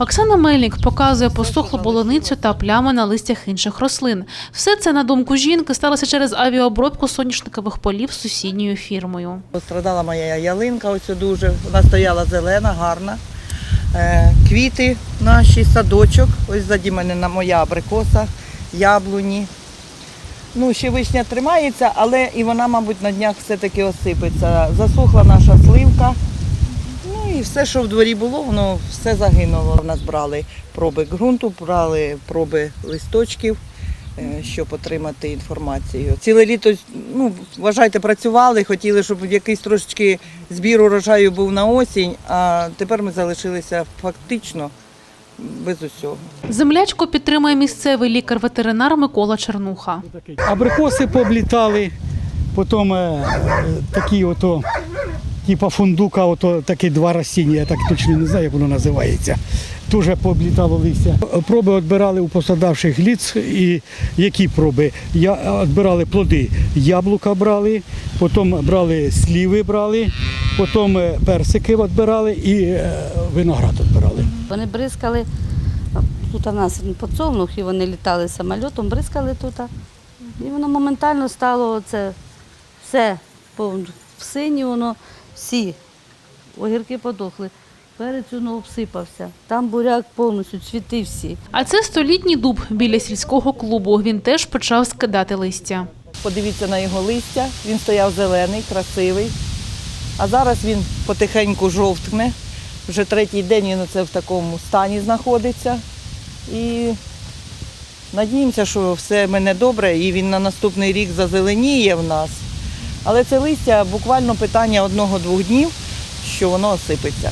Оксана Мельник показує посохлу полуницю та плями на листях інших рослин. Все це, на думку жінки, сталося через авіаобробку соняшникових полів з сусідньою фірмою. Пострадала моя ялинка, ось дуже. Вона стояла зелена, гарна. Е, Квіти наші, садочок. Ось ззаді мене на моя абрикоса, яблуні. Ну, ще вишня тримається, але і вона, мабуть, на днях все-таки осипеться. Засохла наша сливка. Все, що в дворі було, воно все загинуло. У нас брали проби ґрунту, брали проби листочків, е, щоб отримати інформацію. Ціле літо, ну, вважайте, працювали, хотіли, щоб якийсь трошечки збір урожаю був на осінь, а тепер ми залишилися фактично без усього. Землячку підтримує місцевий лікар-ветеринар Микола Чернуха. Абрикоси пооблітали, потім е, такі ото, типа фундука, ото такі два растіння, я так точно не знаю, як воно називається. Теж пооблітало листя. Проби відбирали у посадавших ліц. І які проби? Я відбирали плоди. Яблука брали, потім брали сліви, брали, потім е, персики відбирали і е, виноград відбирали. Вони бризкали, тут у нас подсолнух, і вони літали самольотом, бризкали тут. І воно моментально стало це все в сині, воно всі огірки подохли. Перець воно обсипався. Там буряк повністю, цвіти всі. А це столітній дуб біля сільського клубу. Він теж почав скидати листя. Подивіться на його листя, він стояв зелений, красивий. А зараз він потихеньку жовтне. Вже третій день він оце в такому стані знаходиться. І надіємося, що все мене добре і він на наступний рік зазеленіє в нас. Але це листя буквально питання одного-двох днів, що воно осипеться.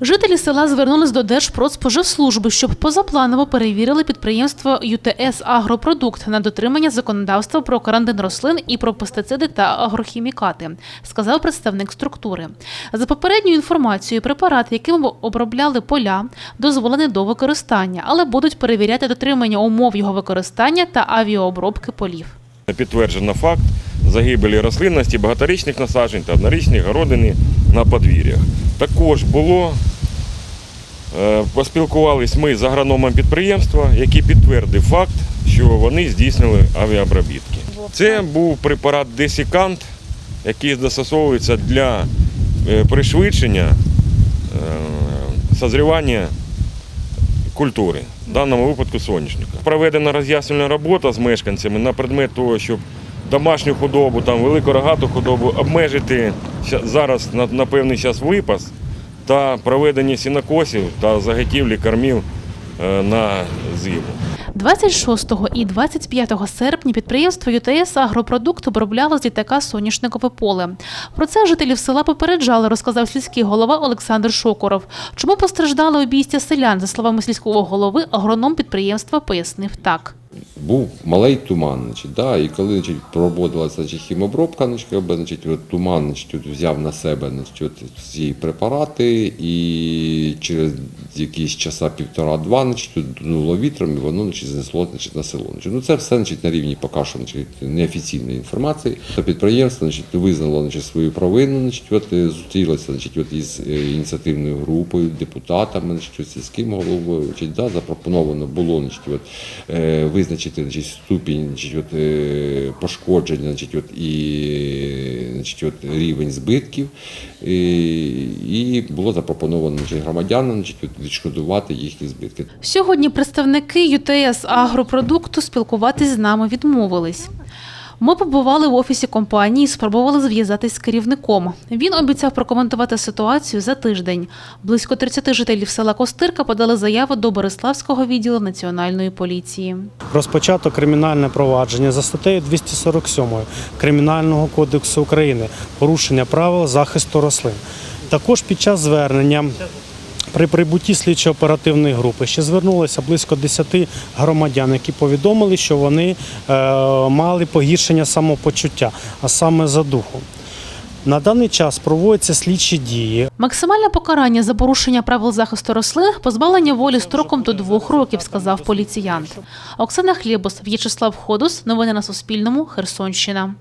Жителі села звернулись до Держпродспоживслужби, щоб позапланово перевірили підприємство ЮТС Агропродукт на дотримання законодавства про карантин рослин і про пестициди та агрохімікати, сказав представник структури. За попередньою інформацією, препарат, яким обробляли поля, дозволений до використання, але будуть перевіряти дотримання умов його використання та авіаобробки полів. Підтверджено факт загибелі рослинності багаторічних насаджень та однорічних городини на подвір'ях. Також було, е, поспілкувались ми з агрономом підприємства, який підтвердив факт, що вони здійснили авіаобробітки. Це був препарат Десікант, який застосовується для е, пришвидшення е, созрівання культури, в даному випадку соняшника. Проведена роз'яснювальна робота з мешканцями на предмет того, щоб домашню худобу, там велику рогату худобу обмежити зараз на, на певний час випас та проведення сінокосів та заготівлі кормів е, на зиму. 26 і 25 серпня підприємство ЮТС Агропродукт обробляло з літака соняшникове поле. Про це жителів села попереджали, розказав сільський голова Олександр Шокоров. Чому постраждали обійстя селян? За словами сільського голови, агроном підприємства пояснив так. Був малий туман. Значить, да, і коли значить, проводилася значить, хімобробка, значить, от, туман значить, взяв на себе значить, от, ці препарати, і через якісь часа півтора-два значить, дунуло вітром, і воно значить, знесло значить, на село. Значить, ну, це все значить, на рівні поки що значить, неофіційної інформації. То підприємство значить, визнало значить, свою провину, значить, от, е, зустрілося значить, от, із е, ініціативною групою, депутатами, значить, сільським головою. Значить, да, запропоновано було значить, от, е, визначити значить, ступінь значить, от, пошкоджень значить, от, і значить, от, рівень збитків. І, і було запропоновано значить, громадянам значить, відшкодувати їхні збитки. Сьогодні представники ЮТС Агропродукту спілкуватись з нами відмовились. Ми побували в офісі компанії, і спробували зв'язатись з керівником. Він обіцяв прокоментувати ситуацію за тиждень. Близько 30 жителів села Костирка подали заяву до Бориславського відділу національної поліції. розпочато кримінальне провадження за статтею 247 Кримінального кодексу України порушення правил захисту рослин. Також під час звернення при прибутті слідчо-оперативної групи ще звернулося близько 10 громадян, які повідомили, що вони е, мали погіршення самопочуття, а саме за духом. На даний час проводяться слідчі дії. Максимальне покарання за порушення правил захисту рослин позбавлення волі строком до двох років, сказав поліціянт. Оксана Хлєбус, В'ячеслав Ходус. Новини на Суспільному. Херсонщина.